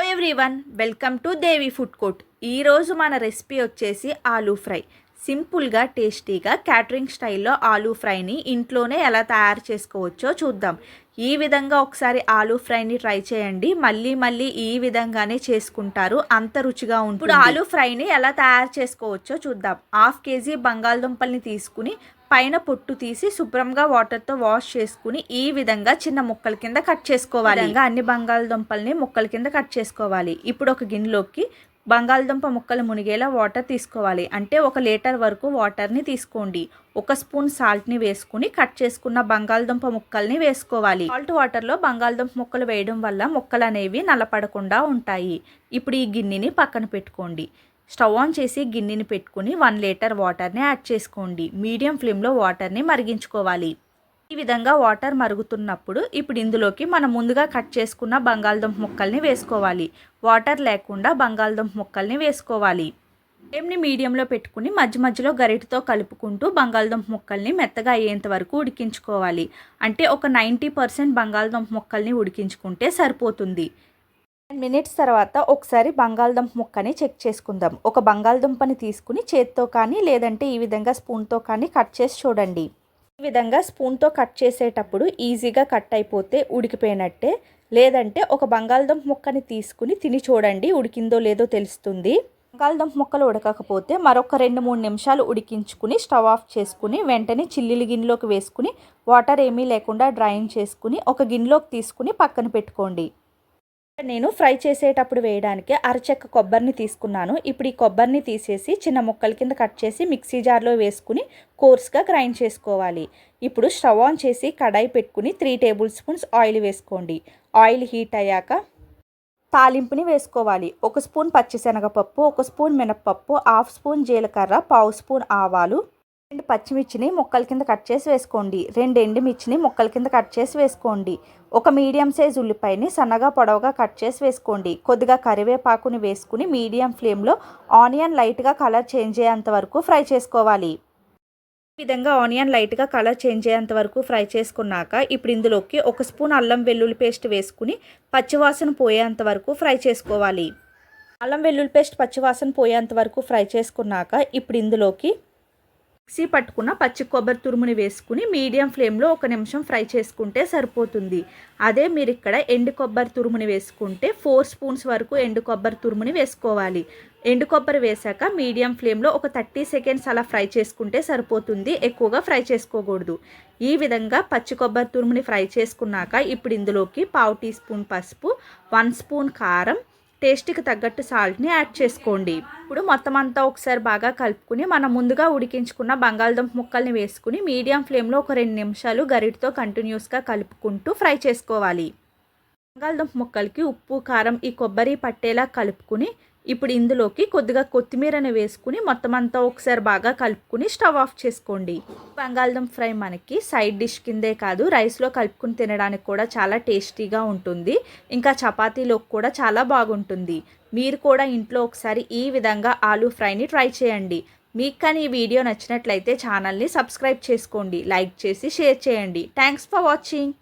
Hello everyone welcome to Devi food court ఈరోజు మన recipe వచ్చేసి ఆలూ ఫ్రై. సింపుల్గా టేస్టీగా క్యాటరింగ్ స్టైల్లో ఆలూ ఫ్రైని ఇంట్లోనే ఎలా తయారు చేసుకోవచ్చో చూద్దాం. ఈ విధంగా ఒకసారి ఆలూ ఫ్రైని ట్రై చేయండి. మళ్ళీ మళ్ళీ ఈ విధంగానే చేసుకుంటారు. అంత రుచిగా ఉంటుంది. ఇప్పుడు ఆలూ ఫ్రైని ఎలా తయారు చేసుకోవచ్చో చూద్దాం. హాఫ్ కేజీ బంగాళదుంపల్ని తీసుకుని పైన పొట్టు తీసి శుభ్రంగా వాటర్తో వాష్ చేసుకుని ఈ విధంగా చిన్న ముక్కల కింద కట్ చేసుకోవాలి. అన్ని బంగాళదుంపల్ని ముక్కల కింద కట్ చేసుకోవాలి. ఇప్పుడు ఒక గిన్నెలోకి బంగాళదుంప ముక్కలు మునిగేలా వాటర్ తీసుకోవాలి. అంటే ఒక లీటర్ వరకు వాటర్ని తీసుకోండి. ఒక స్పూన్ సాల్ట్ని వేసుకుని కట్ చేసుకున్న బంగాళదుంప ముక్కల్ని వేసుకోవాలి. సాల్ట్ వాటర్లో బంగాళదుంప ముక్కలు వేయడం వల్ల ముక్కలు అనేవి నల్లపడకుండా ఉంటాయి. ఇప్పుడు ఈ గిన్నెని పక్కన పెట్టుకోండి. స్టవ్ ఆన్ చేసి గిన్నెని పెట్టుకుని వన్ లీటర్ వాటర్ని యాడ్ చేసుకోండి. మీడియం ఫ్లేమ్లో వాటర్ని మరిగించుకోవాలి. ఈ విధంగా వాటర్ మరుగుతున్నప్పుడు ఇప్పుడు ఇందులోకి మనం ముందుగా కట్ చేసుకున్న బంగాళదుంప ముక్కల్ని వేసుకోవాలి. వాటర్ లేకుండా బంగాళదుంప ముక్కల్ని వేసుకోవాలి. ఫ్లేమ్ని మీడియంలో పెట్టుకుని మధ్య మధ్యలో గరిటతో కలుపుకుంటూ బంగాళదుంప ముక్కల్ని మెత్తగా అయ్యేంత వరకు ఉడికించుకోవాలి. అంటే ఒక నైంటీ పర్సెంట్ బంగాళదుంప ముక్కల్ని ఉడికించుకుంటే సరిపోతుంది. టెన్ మినిట్స్ తర్వాత ఒకసారి బంగాళదుంప ముక్కని చెక్ చేసుకుందాం. ఒక బంగాళదుంపని తీసుకుని చేత్తో కానీ లేదంటే ఈ విధంగా స్పూన్తో కానీ కట్ చేసి చూడండి. ఈ విధంగా స్పూన్తో కట్ చేసేటప్పుడు ఈజీగా కట్ అయిపోతే ఉడికిపోయినట్టే. లేదంటే ఒక బంగాళదుంప ముక్కని తీసుకుని తిని చూడండి ఉడికిందో లేదో తెలుస్తుంది. బంగాళదుంప ముక్కలు ఉడకకపోతే మరొక రెండు మూడు నిమిషాలు ఉడికించుకుని స్టవ్ ఆఫ్ చేసుకుని వెంటనే చిల్లిలి గిన్నెలోకి వేసుకుని వాటర్ ఏమీ లేకుండా డ్రైన్ చేసుకుని ఒక గిన్నెలోకి తీసుకుని పక్కన పెట్టుకోండి. నేను ఫ్రై చేసేటప్పుడు వేయడానికి అరచెక్క కొబ్బరిని తీసుకున్నాను. ఇప్పుడు ఈ కొబ్బరిని తీసేసి చిన్న ముక్కల కింద కట్ చేసి మిక్సీ జార్లో వేసుకుని కోర్స్గా గ్రైండ్ చేసుకోవాలి. ఇప్పుడు స్టవ్ ఆన్ చేసి కడాయి పెట్టుకుని త్రీ టేబుల్ స్పూన్స్ ఆయిల్ వేసుకోండి. ఆయిల్ హీట్ అయ్యాక తాలింపుని వేసుకోవాలి. ఒక స్పూన్ పచ్చిశనగపప్పు ఒక స్పూన్ మినప్పప్పు హాఫ్ స్పూన్ జీలకర్ర పావు స్పూన్ ఆవాలు రెండు పచ్చిమిర్చిని ముక్కల కింద కట్ చేసి వేసుకోండి. రెండు ఎండుమిర్చిని ముక్కల కింద కట్ చేసి వేసుకోండి. ఒక మీడియం సైజ్ ఉల్లిపాయని సన్నగా పొడవుగా కట్ చేసి వేసుకోండి. కొద్దిగా కరివేపాకుని వేసుకుని మీడియం ఫ్లేమ్లో ఆనియన్ లైట్గా కలర్ చేంజ్ అయ్యేంత వరకు ఫ్రై చేసుకోవాలి. ఈ విధంగా ఆనియన్ లైట్గా కలర్ చేంజ్ అయ్యేంత వరకు ఫ్రై చేసుకున్నాక ఇప్పుడు ఇందులోకి ఒక స్పూన్ అల్లం వెల్లుల్లి పేస్ట్ వేసుకుని పచ్చివాసన పోయేంత వరకు ఫ్రై చేసుకోవాలి. అల్లం వెల్లుల్లి పేస్ట్ పచ్చివాసన పోయేంత వరకు ఫ్రై చేసుకున్నాక ఇప్పుడు ఇందులోకి మిక్సీ పట్టుకున్న పచ్చి కొబ్బరి తురుముని వేసుకుని మీడియం ఫ్లేమ్లో ఒక నిమిషం ఫ్రై చేసుకుంటే సరిపోతుంది. అదే మీరు ఇక్కడ ఎండు కొబ్బరి తురుముని వేసుకుంటే ఫోర్ స్పూన్స్ వరకు ఎండు కొబ్బరి తురుముని వేసుకోవాలి. ఎండు కొబ్బరి వేసాక మీడియం ఫ్లేమ్లో ఒక థర్టీ సెకండ్స్ అలా ఫ్రై చేసుకుంటే సరిపోతుంది. ఎక్కువగా ఫ్రై చేసుకోకూడదు. ఈ విధంగా పచ్చి కొబ్బరి తురుముని ఫ్రై చేసుకున్నాక ఇప్పుడు ఇందులోకి పావు టీ స్పూన్ పసుపు వన్ స్పూన్ కారం టేస్ట్కి తగ్గట్టు సాల్ట్ని యాడ్ చేసుకోండి. ఇప్పుడు మొత్తం అంతా ఒకసారి బాగా కలుపుకుని మనం ముందుగా ఉడికించుకున్న బంగాళదుంప ముక్కల్ని వేసుకుని మీడియం ఫ్లేమ్లో ఒక రెండు నిమిషాలు గరిటతో కంటిన్యూస్గా కలుపుకుంటూ ఫ్రై చేసుకోవాలి. బంగాళదుంప ముక్కలకి ఉప్పు కారం ఈ కొబ్బరి పట్టేలా కలుపుకుని ఇప్పుడు ఇందులోకి కొద్దిగా కొత్తిమీరని వేసుకుని మొత్తం అంతా ఒకసారి బాగా కలుపుకుని స్టవ్ ఆఫ్ చేసుకోండి. బంగాళదుంప ఫ్రై మనకి సైడ్ డిష్ కిందే కాదు రైస్లో కలుపుకుని తినడానికి కూడా చాలా టేస్టీగా ఉంటుంది. ఇంకా చపాతీలోకి కూడా చాలా బాగుంటుంది. మీరు కూడా ఇంట్లో ఒకసారి ఈ విధంగా ఆలూ ఫ్రైని ట్రై చేయండి. మీకు కానీ ఈ వీడియో నచ్చినట్లయితే ఛానల్ని సబ్స్క్రైబ్ చేసుకోండి లైక్ చేసి షేర్ చేయండి. Thanks for watching.